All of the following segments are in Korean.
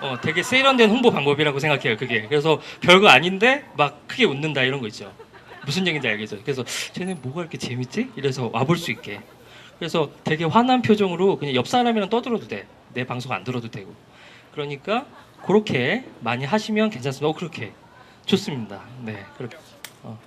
어, 되게 세련된 홍보 방법이라고 생각해요. 그게. 그래서 별거 아닌데 막 크게 웃는다 이런 거 있죠. 무슨 얘기인지 알겠죠. 그래서 쟤네 뭐가 이렇게 재밌지? 이래서 와볼 수 있게. 그래서 되게 화난 표정으로 그냥 옆 사람이랑 떠들어도 돼. 내 방송 안 들어도 되고. 그러니까 그렇게 많이 하시면 괜찮습니다. 어, 그렇게 좋습니다. 네, 그렇게. 어.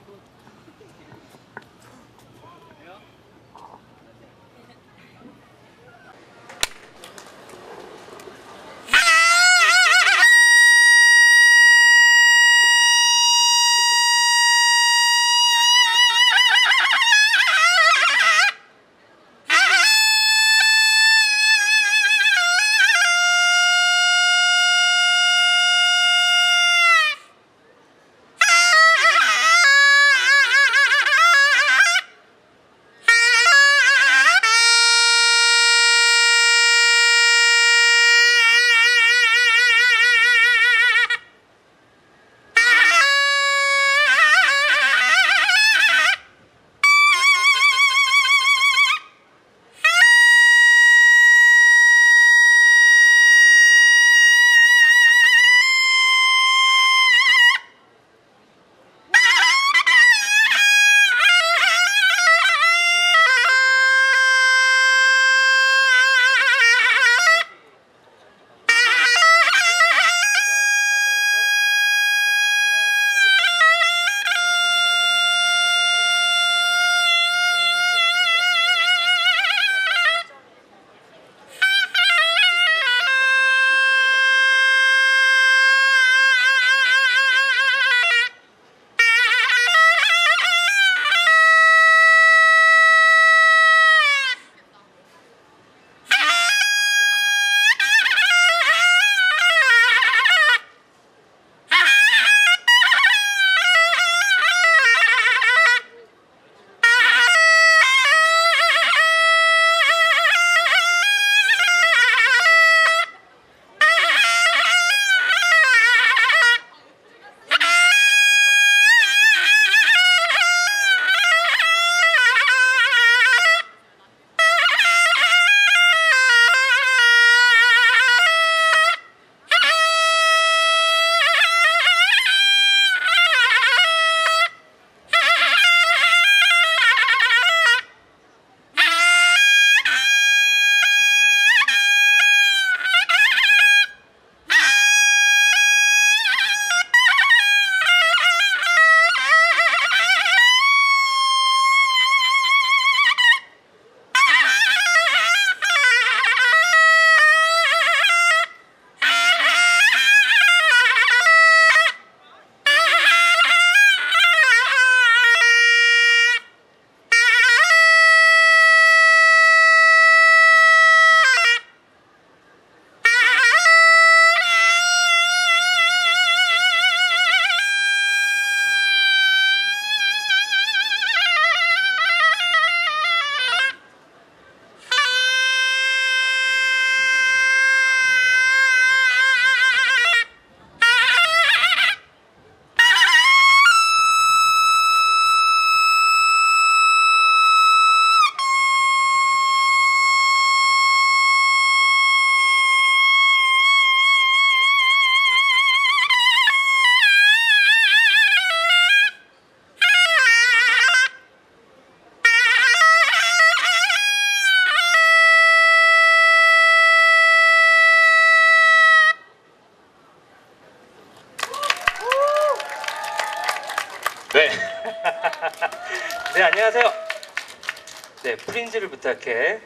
네, 프린즈를 부탁해.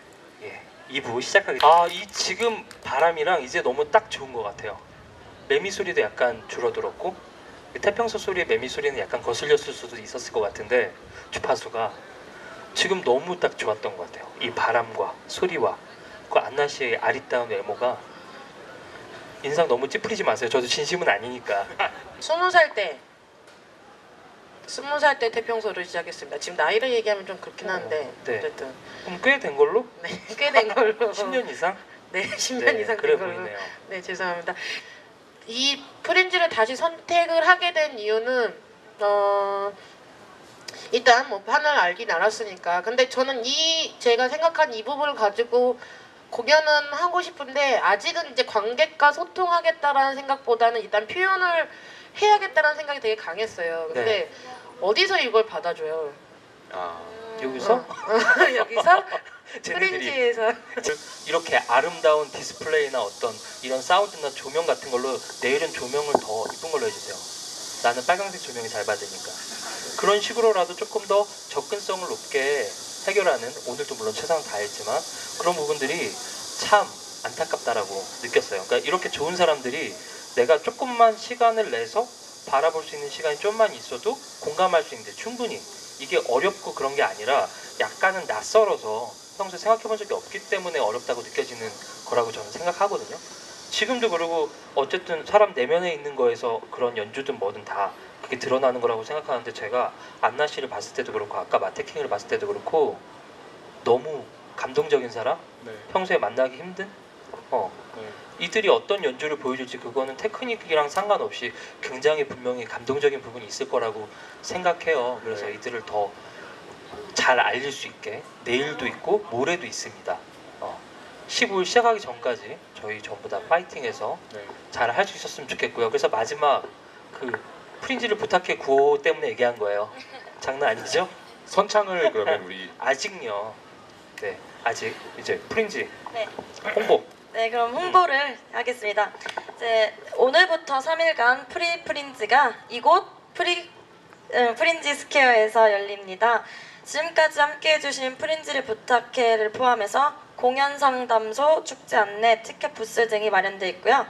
예, 2부 시작하겠습니다. 아, 이 지금 바람이랑 이제 너무 딱 좋은 것 같아요. 매미 소리도 약간 줄어들었고, 이 태평소 소리의 매미 소리는 약간 거슬렸을 수도 있었을 것 같은데, 주파수가 지금 너무 딱 좋았던 것 같아요. 이 바람과 소리와 그 안나 씨의 아리따운 외모가 인상 너무 찌푸리지 마세요. 저도 진심은 아니니까. 스무 살 때, 스무 살 때 태평소를 시작했습니다. 지금 나이를 얘기하면 좀 그렇긴 한데 어, 네. 어쨌든 그럼 꽤 된 걸로? 네, 꽤 된 걸로 10년 이상? 네, 10년 네, 이상 그래 된 걸로. 보이네요. 네, 죄송합니다. 이 프린즈를 다시 선택을 하게 된 이유는 어 일단 뭐 판을 알긴 알았으니까 근데 저는 이 제가 생각한 이 부분을 가지고 공연은 하고 싶은데 아직은 이제 관객과 소통하겠다라는 생각보다는 일단 표현을 해야겠다라는 생각이 되게 강했어요. 근데 네. 어디서 이걸 받아줘요? 아, 여기서 어. 여기서 쟤네들이 프린지에서 이렇게 아름다운 디스플레이나 어떤 이런 사운드나 조명 같은 걸로 내일은 조명을 더 이쁜 걸로 해주세요. 나는 빨간색 조명이 잘 받으니까. 그런 식으로라도 조금 더 접근성을 높게 해결하는 오늘도 물론 최선을 다했지만 그런 부분들이 참 안타깝다라고 느꼈어요. 그러니까 이렇게 좋은 사람들이 내가 조금만 시간을 내서 바라볼 수 있는 시간이 좀만 있어도 공감할 수 있는데 충분히 이게 어렵고 그런 게 아니라 약간은 낯설어서 평소에 생각해 본 적이 없기 때문에 어렵다고 느껴지는 거라고 저는 생각하거든요. 지금도 그러고 어쨌든 사람 내면에 있는 거에서 그런 연주든 뭐든 다 그게 드러나는 거라고 생각하는데 제가 안나 씨를 봤을 때도 그렇고 아까 마테킹을 봤을 때도 그렇고 너무 감동적인 사람 네. 평소에 만나기 힘든 어 네. 이들이 어떤 연주를 보여줄지 그거는 테크닉이랑 상관없이 굉장히 분명히 감동적인 부분이 있을 거라고 생각해요. 그래서 네. 이들을 더 잘 알릴 수 있게 내일도 있고 모레도 있습니다. 어, 15일 시작하기 전까지 저희 전부 다 파이팅해서 네. 잘할 수 있었으면 좋겠고요. 그래서 마지막 그 프린지를 부탁해 구호 때문에 얘기한 거예요. 장난 아니죠? 선창을 그러면 우리 아직요. 네, 아직 이제 프린지 네. 홍보. 네, 그럼 홍보를 하겠습니다. 이제 오늘부터 3일간 프리 프린즈가 이곳 프리 음, 프린지 스퀘어에서 열립니다. 지금까지 함께 해 주신 프린지를 부탁해를 포함해서 공연 상담소, 축제 안내, 티켓 부스 등이 마련되어 있고요.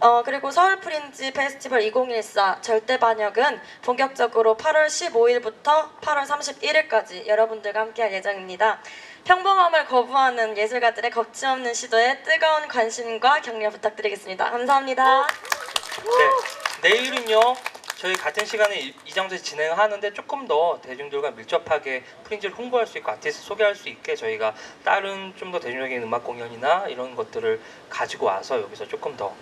어, 그리고 서울 프린지 페스티벌 2014 절대 반역은 본격적으로 8월 15일부터 8월 31일까지 여러분들과 함께할 예정입니다. 평범함을 거부하는 예술가들의 겁지 없는 시도에 뜨거운 관심과 격려 부탁드리겠습니다. 감사합니다. 네, 내일은요. 저희 같은 시간에 이, 이 장소에서 진행하는데 조금 더 대중들과 밀접하게 프린지를 홍보할 수 있고 아티스트 소개할 수 있게 저희가 다른 좀 더 대중적인 음악 공연이나 이런 것들을 가지고 와서 여기서 조금 더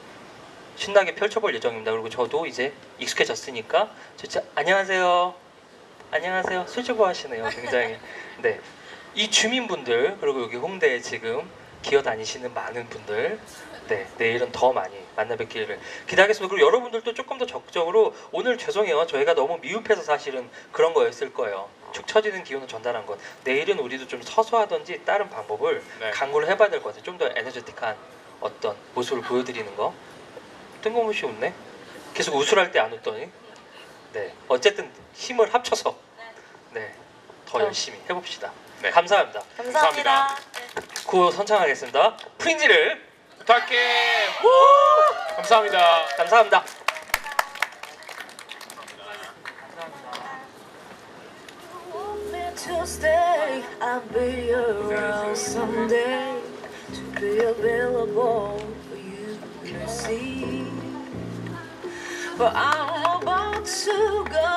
신나게 펼쳐볼 예정입니다. 그리고 저도 이제 익숙해졌으니까 저 진짜 안녕하세요. 안녕하세요. 술주부 하시네요. 굉장히. 네. 이 주민분들 그리고 여기 홍대에 지금 기어 다니시는 많은 분들 네 내일은 더 많이 만나 뵙기를 기대하겠습니다. 그리고 여러분들도 조금 더 적극적으로 오늘 죄송해요. 저희가 너무 미흡해서 사실은 그런 거였을 거예요. 축 처지는 기운을 전달한 것. 내일은 우리도 좀 서서 하든지 다른 방법을 네. 강구를 해봐야 될 것 같아요. 좀 더 에너제틱한 어떤 모습을 보여드리는 거. 뜬금없이 웃네. 계속 웃으랄 때안 웃더니. 네. 어쨌든 힘을 합쳐서 네. 더 어. 열심히 해봅시다. 네. 감사합니다. 감사합니다. 구호 선창하겠습니다. 프린지를 부탁해. 감사합니다. 감사합니다. to stay. I'll be around someday to be available for you to see. But I'm about to go.